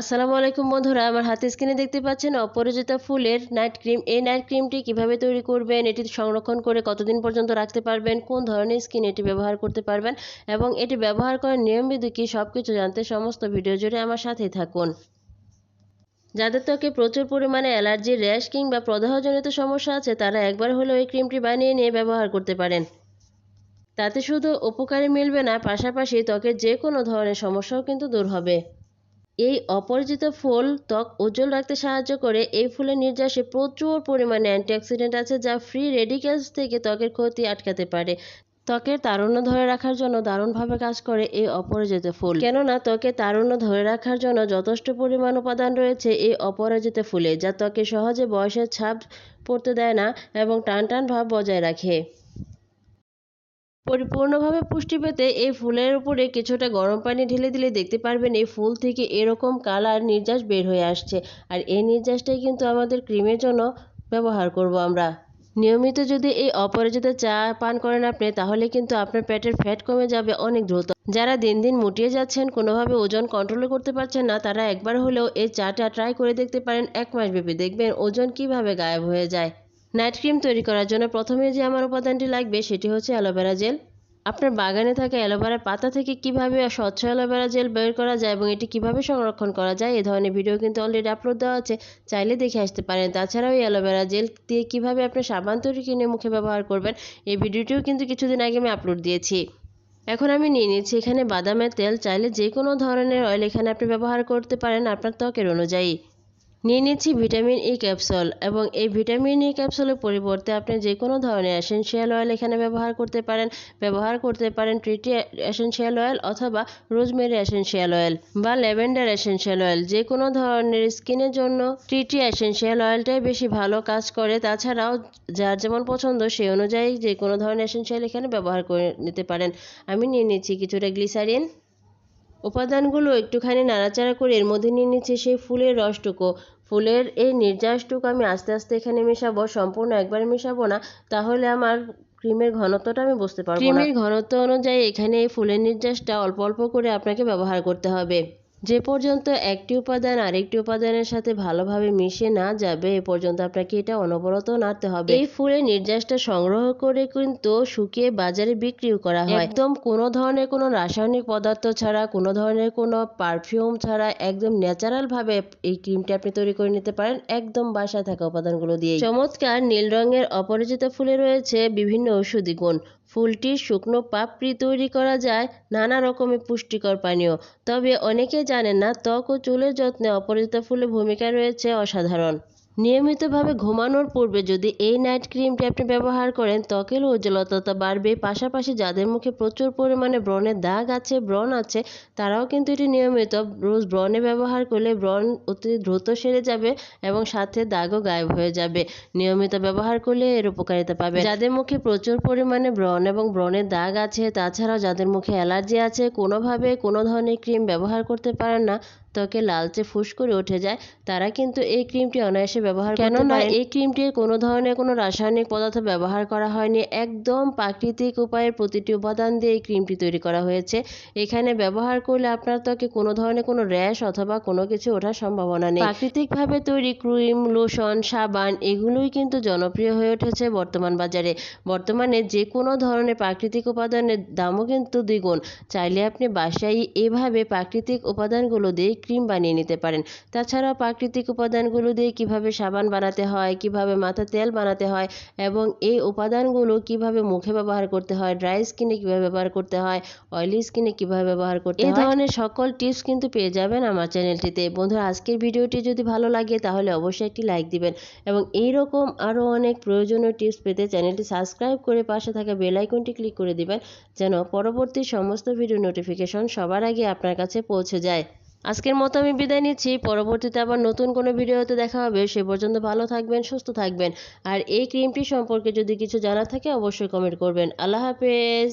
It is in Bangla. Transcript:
আসসালামু আলাইকুম বন্ধুরা, আমার হাতে স্ক্রিনে দেখতে পাচ্ছেন অপরাজিতা ফুলের নাইট ক্রিম এই নাইট ক্রিমটি কীভাবে তৈরি করবেন, এটি সংরক্ষণ করে কতদিন পর্যন্ত রাখতে পারবেন, কোন ধরনের স্কিন এটি ব্যবহার করতে পারবেন এবং এটি ব্যবহার করার নিয়মবিধি কী সব কিছু জানতে সমস্ত ভিডিও জুড়ে আমার সাথেই থাকুন। যাদের ত্বকে প্রচুর পরিমাণে অ্যালার্জি র্যাশ কিংবা প্রদাহজনিত সমস্যা আছে, তারা একবার হলেও এই ক্রিমটি বানিয়ে নিয়ে ব্যবহার করতে পারেন। তাতে শুধু উপকারী মিলবে না, পাশাপাশি ত্বকের যে কোনো ধরনের সমস্যাও কিন্তু দূর হবে। এই অপরিচিত ফুল ত্বক উজ্জ্বল রাখতে সাহায্য করে। এই ফুলের নির্যাসে প্রচুর পরিমাণে অ্যান্টিঅক্সিডেন্ট আছে যা ফ্রি রেডিক্যালস থেকে ত্বকের ক্ষতি আটকাতে পারে। ত্বকের তারুণ্য ধরে রাখার জন্য দারুণভাবে কাজ করে এই অপরাজিত ফুল। কেননা ত্বকে তারুণ্য ধরে রাখার জন্য যথেষ্ট পরিমাণ উপাদান রয়েছে এই অপরাজিত ফুলে, যা ত্বকে সহজে বয়সের ছাপ পড়তে দেয় না এবং টান টান ভাব বজায় রাখে। পরিপূর্ণভাবে পুষ্টি পেতে এই ফুলের উপরে কিছুটা গরম পানি ঢেলে দিলে দেখতে পারবেন এই ফুল থেকে এরকম কালার নির্যাস বের হয়ে আসছে। আর এই নির্যাসটাই কিন্তু আমাদের ক্রিমের জন্য ব্যবহার করব আমরা। নিয়মিত যদি এই অপরাজিত চা পান করেন আপনি, তাহলে কিন্তু আপনার পেটের ফ্যাট কমে যাবে অনেক দ্রুত। যারা দিন দিন মুটিয়ে যাচ্ছেন, কোনোভাবে ওজন কন্ট্রোল করতে পারছেন না, তারা একবার হলেও এই চাটা ট্রাই করে দেখতে পারেন, এক মাস ব্যাপী। দেখবেন ওজন কীভাবে গায়েব হয়ে যায়। নাইট ক্রিম তৈরি করার জন্য প্রথমে যে আমার উপাদানটি লাগবে সেটি হচ্ছে অ্যালোভেরা জেল। আপনার বাগানে থাকা অ্যালোভেরার পাতা থেকে কীভাবে স্বচ্ছ অ্যালোভেরা জেল বের করা যায় এবং এটি কীভাবে সংরক্ষণ করা যায়, এ ধরনের ভিডিও কিন্তু অলরেডি আপলোড দেওয়া আছে, চাইলে দেখে আসতে পারেন। তাছাড়াও এই অ্যালোভেরা জেল দিয়ে কীভাবে আপনি সাবান তৈরি কিনে মুখে ব্যবহার করবেন, এই ভিডিওটিও কিন্তু কিছুদিন আগে আমি আপলোড দিয়েছি। এখন আমি নিয়ে নিচ্ছি এখানে বাদামের তেল, চাইলে যে কোনো ধরনের অয়েল এখানে আপনি ব্যবহার করতে পারেন আপনার ত্বকের অনুযায়ী। নিয়ে নিচ্ছি ভিটামিন ই ক্যাপসুল এবং এই ভিটামিন ই ক্যাপসুলের পরিবর্তে আপনি যে কোনো ধরনের এসেনশিয়াল অয়েল এখানে ব্যবহার করতে পারেন, ব্যবহার করতে পারেন ট্রিটি এসেনশিয়াল অয়েল অথবা রোজমেরি এসেনশিয়াল অয়েল বা ল্যাভেন্ডার এসেনশিয়াল অয়েল যে কোনো ধরনের স্কিনের জন্য ট্রিটি এসেনশিয়াল অয়েলটাই বেশি ভালো কাজ করে। তাছাড়াও যার যেমন পছন্দ সেই অনুযায়ী যে কোনো ধরনের এসেনশিয়াল এখানে ব্যবহার করে নিতে পারেন। আমি নিয়ে নিচ্ছি কিছুটা গ্লিসারিন উপাদানগুলো একটুখানি নাড়াচাড়া করে এর মধ্যে নিয়ে নিচ্ছে সেই ফুলের রসটুকু। ফুলের এই নির্যাসটুকু আমি আস্তে আস্তে এখানে মেশাবো, সম্পূর্ণ একবার মেশাবো না, তাহলে আমার ক্রিমের ঘনত্বটা আমি বুঝতে পারব ক্রিমের ঘনত্ব অনুযায়ী এখানে এই ফুলের নির্যাসটা অল্প অল্প করে আপনাকে ব্যবহার করতে হবে। যে পর্যন্ত একটি উপাদান আরেকটি উপাদানের সাথে ভালোভাবে মিশে না যাবে, এ পর্যন্ত আপনাকে এটা অনবরত নাড়তে হবে। এই ফুলের নির্যাসটা সংগ্রহ করে কিন্তু শুকিয়ে বাজারে বিক্রিও করা হয়। একদম কোনো ধরনের কোনো রাসায়নিক পদার্থ ছাড়া, কোনো ধরনের কোনো পারফিউম ছাড়া, একদম ন্যাচারাল ভাবে এই ক্রিমটি আপনি তৈরি করে নিতে পারেন একদম বাসায় থাকা উপাদানগুলো দিয়ে চমৎকার নীল রঙের অপরিচিত ফুলে রয়েছে বিভিন্ন ঔষধি গুণ। ফুলটির শুকনো পাপড়ি তৈরি করা যায়, নানা রকমের পুষ্টিকর পানীয়। তবে অনেকে জানেন না, ত্বক ও চুলের যত্নে অপরাজিতা ফুলের ভূমিকা রয়েছে অসাধারণ। নিয়মিতভাবে ঘুমানোর পূর্বে যদি এই নাইট ক্রিমটি আপনি ব্যবহার করেন, ত্বকের উজ্জ্বলতা বাড়বে। পাশাপাশি যাদের মুখে প্রচুর পরিমাণে ব্রণের দাগ আছে, ব্রণ আছে, তারাও কিন্তু এটি নিয়মিত রোজ ব্রণে ব্যবহার করলে ব্রণ অতি দ্রুত সেরে যাবে এবং সাথে দাগও গায়েব হয়ে যাবে। নিয়মিত ব্যবহার করলে এর উপকারিতা পাবে যাদের মুখে প্রচুর পরিমাণে ব্রণ এবং ব্রণের দাগ আছে, তাছাড়াও যাদের মুখে অ্যালার্জি আছে, কোনোভাবে কোনো ধরনের ক্রিম ব্যবহার করতে পারেন না ত্বকে লালচে ফুস করে উঠে যায় তারা কিন্তু এই ক্রিমটি অনায়াসে ব্যবহার কেননা এই ক্রিমটির কোনো ধরনের কোনো রাসায়নিক পদার্থ ব্যবহার করা হয়নি। একদম প্রাকৃতিক উপায়ে প্রতিটি উপাদান দিয়ে এই ক্রিমটি তৈরি করা হয়েছে। এখানে ব্যবহার করলে আপনার ত্বকে কোনো ধরনের কোনো র্যাশ অথবা কোনো কিছু ওঠার সম্ভাবনা নেই। প্রাকৃতিকভাবে তৈরি ক্রিম লোশন সাবান এগুলোই কিন্তু জনপ্রিয় হয়ে উঠেছে বর্তমান বাজারে। বর্তমানে যে কোনো ধরনের প্রাকৃতিক উপাদানের দামও কিন্তু দ্বিগুণ। চাইলে আপনি বাসায় এভাবে প্রাকৃতিক উপাদানগুলো দিয়ে ক্রিম বানিয়ে নিতে পারেন। তাছাড়াও প্রাকৃতিক উপাদানগুলো দিয়ে কীভাবে সাবান বানাতে হয় কীভাবে মাথা তেল বানাতে হয় এবং এই উপাদানগুলো কীভাবে মুখে ব্যবহার করতে হয় ড্রাই স্কিনে কীভাবে ব্যবহার করতে হয় অয়েলি স্কিনে কীভাবে ব্যবহার করতে হয়। এই ধরনের সকল টিপস কিন্তু পেয়ে যাবেন আমার চ্যানেলটিতে। বন্ধুরা আজকের ভিডিওটি যদি ভালো লাগে তাহলে অবশ্যই একটি লাইক দিবেন এবং এই রকম আরও অনেক প্রয়োজনীয় টিপস পেতে চ্যানেলটি সাবস্ক্রাইব করে পাশে থাকা বেল আইকনটি ক্লিক করে দিবেন যেন পরবর্তী সমস্ত ভিডিও নোটিফিকেশন সবার আগে আপনার কাছে পৌঁছে যায়। আজকের মতো আমি বিদায় নিচ্ছি। পরবর্তীতে আবার নতুন কোনো ভিডিওতে দেখা হবে। সে পর্যন্ত ভালো থাকবেন, সুস্থ থাকবেন। আর এই ক্রিমটি সম্পর্কে যদি কিছু জানা থাকে, অবশ্যই কমেন্ট করবেন। আল্লাহ হাফেজ।